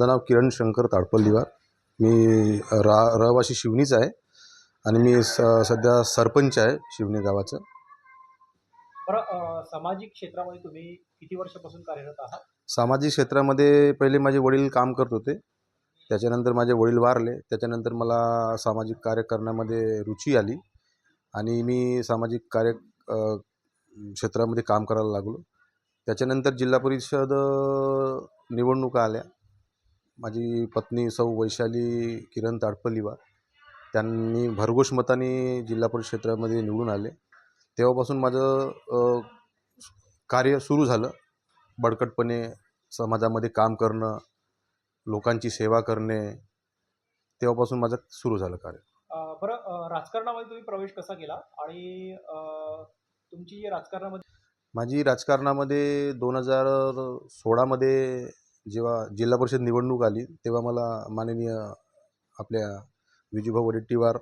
नाव किरण शंकर ताडपल्लीवार. मी रा रहिवासी शिवणीचा आहे आणि मी स सध्या सरपंच आहे शिवणी गावाचं. बरं सामाजिक क्षेत्रामध्ये तुम्ही किती वर्षापासून कार्यरत आहात? सामाजिक क्षेत्रामध्ये पहिले माझे वडील काम करत होते. त्याच्यानंतर माझे वडील वारले. त्याच्यानंतर मला सामाजिक कार्य करण्यामध्ये रुची आली आणि मी सामाजिक कार्य क्षेत्रामध्ये काम करायला लागलो. त्याच्यानंतर जिल्हा परिषद निवडणुका आल्या. माझी पत्नी सौ वैशाली किरण ताडपल्लीवार त्यांनी भरघोष मताने जिल्हा परिषद क्षेत्रामध्ये निवडून आले. तेव्हापासून माझं कार्य सुरू झालं. बळकटपणे समाजामध्ये काम करणं लोकांची सेवा करणे तेव्हापासून माझं सुरू झालं कार्य. बरं राजकारणामध्ये तुम्ही प्रवेश कसा केला? आणि तुमची राजकारणामध्ये माझी राजकारणामध्ये दोन हजार सोळामध्ये जेव्हा जिल्हा परिषद निवडणूक आली तेव्हा मला माननीय आपल्या विजूभाऊ वडेट्टीवार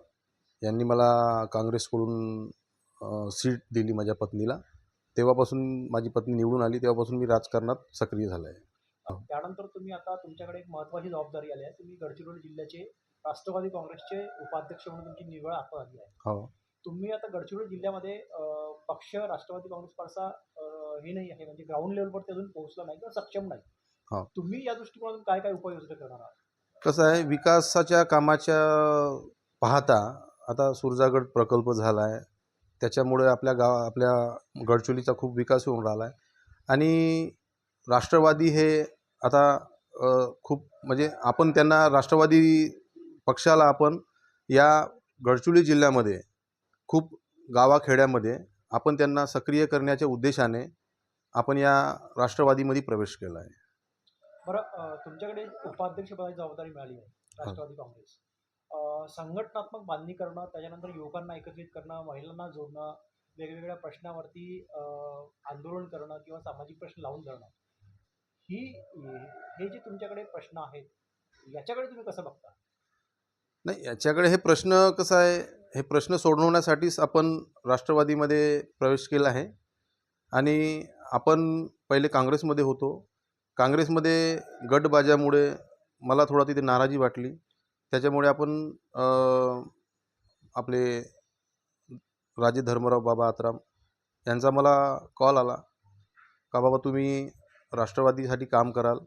यांनी मला काँग्रेसकडून सीट दिली माझ्या पत्नीला. तेव्हापासून माझी पत्नी निवडून आली तेव्हापासून मी राजकारणात सक्रिय झालो आहे त्यानंतर तुम्ही आता तुमच्याकडे एक महत्त्वाची जबाबदारी आली आहे. तुम्ही गडचिरोली जिल्ह्याचे राष्ट्रवादी काँग्रेसचे उपाध्यक्ष म्हणून तुमची निवड आता आली आहे. हो. तुम्ही आता गडचिरोली जिल्ह्यामध्ये पक्ष राष्ट्रवादी काँग्रेस फारसा हे नाही आहे म्हणजे ग्राउंड लेवलवरती अजून पोहोचला नाही किंवा सक्षम नाही. हो. तुम्ही या दृष्टिकोनातून काय काय उपाययोजना करणार आहात? कसं आहे विकासाच्या कामाच्या पाहता आता सुरजागड प्रकल्प झाला आहे त्याच्यामुळे आपल्या गाव आपल्या गडचोलीचा खूप विकास होऊन राहिला आहे आणि राष्ट्रवादी हे आता अ, खूप म्हणजे आपण त्यांना राष्ट्रवादी पक्षाला आपण या गडचोली जिल्ह्यामध्ये खूप गावाखेड्यामध्ये आपण त्यांना सक्रिय करण्याच्या उद्देशाने आपण या राष्ट्रवादीमध्ये प्रवेश केला आहे बरं तुमच्याकडे उपाध्यक्षपदाची जबाबदारी मिळाली आहे राष्ट्रवादी काँग्रेस. संघटनात्मक बांधणी करणं त्याच्यानंतर युवकांना एकत्रित करणं महिलांना जोडणं वेगवेगळ्या प्रश्नावरती आंदोलन करणं किंवा सामाजिक प्रश्न लावून धरणं ही हे जे तुमच्याकडे प्रश्न आहेत याच्याकडे तुम्ही कसं बघता? नाही याच्याकडे हे प्रश्न कसं आहे हे प्रश्न सोडवण्यासाठीच आपण राष्ट्रवादीमध्ये प्रवेश केला आहे. आणि आपण पहिले काँग्रेसमध्ये होतो काँग्रेसमध्ये गटबाज्यामुळे मला थोडा तिथे नाराजी वाटली. त्याच्यामुळे आपण आपले राजे धर्मराव बाबा आत्राम यांचा मला कॉल आला का बाबा तुम्ही राष्ट्रवादीसाठी काम कराल.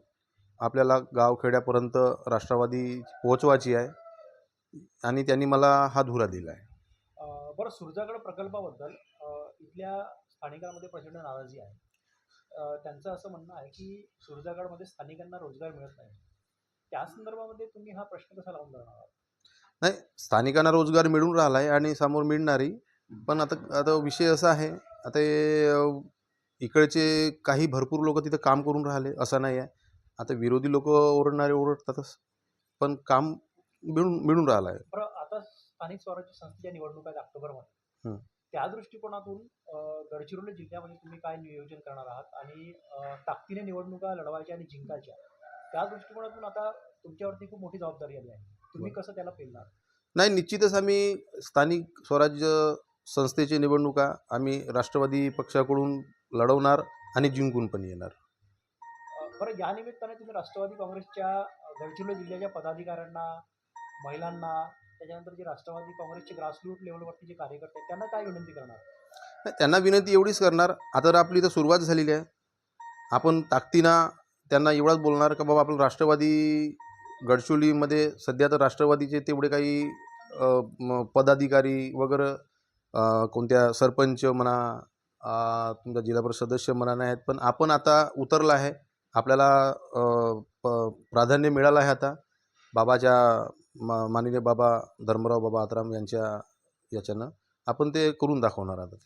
आपल्याला गावखेड्यापर्यंत राष्ट्रवादी पोहोचवायची आहे आणि त्यांनी मला हा धुरा दिला आहे. बरं सुरजागड प्रकल्पाबद्दल इथल्या स्थानिकांमध्ये प्रचंड नाराजी आहे. त्यांचं असं म्हणणं आहे की सुरजागडमध्ये स्थानिकांना रोजगार मिळत नाही. त्या संदर्भामध्ये तुम्ही हा प्रश्न कसा लावून धरणार आहात? नाही स्थानिकांना रोजगार मिळून राहिला आहे आणि समोर मिळणारही पण आता आता विषय असा आहे आता इकडचे काही भरपूर लोक तिथं काम करून राहिले असं नाही आहे. आता विरोधी लोक ओरडणारे ओरडतातच पण काम मिळून मिळून राहिलं आहे बरं आता स्थानिक स्वराज्य संस्थेच्या निवडणुका आहेत ऑक्टोबरमध्ये. त्या दृष्टिकोनातून गडचिरोली जिल्ह्यामध्ये तुम्ही काय नियोजन करणार आहात आणि ताकदीने निवडणुका लढवायच्या आणि जिंकायच्या त्या दृष्टिकोनातून आता तुमच्यावरती खूप मोठी जबाबदारी आली आहे. तुम्ही कसं त्याला पेलणार? नाही निश्चितच आम्ही स्थानिक स्वराज्य संस्थेची निवडणुका आम्ही राष्ट्रवादी पक्षाकडून लढवणार आणि जिंकून पण येणार. बरं या निमित्ताने तुम्ही राष्ट्रवादी काँग्रेसच्या गडचिरोली जिल्ह्याच्या पदाधिकाऱ्यांना महिलांना त्याच्यानंतर जे राष्ट्रवादी काँग्रेसचे ग्रासरूट लेवलवरती जे कार्यकर्ते आहेत त्यांना काय विनंती करणार? नाही, त्यांना विनंती एवढीच करणार. आता तर आपली इथं सुरुवात झालेली आहे आपण ताकदीनं त्यांना एवढाच बोलणार का बाबा आपलं राष्ट्रवादी गडचोलीमध्ये सध्या तर राष्ट्रवादीचे तेवढे काही पदाधिकारी वगैरे कोणत्या सरपंच म्हणा तुमचा जिल्हा परिषद सदस्य म्हणा नाही आहेत पण आपण आता उतरलं आहे आपल्याला प प्राधान्य मिळालं आहे आता. बाबाच्या मा माननीय बाबा धर्मराव बाबा आत्राम यांच्या याच्यानं आपण ते करून दाखवणार आता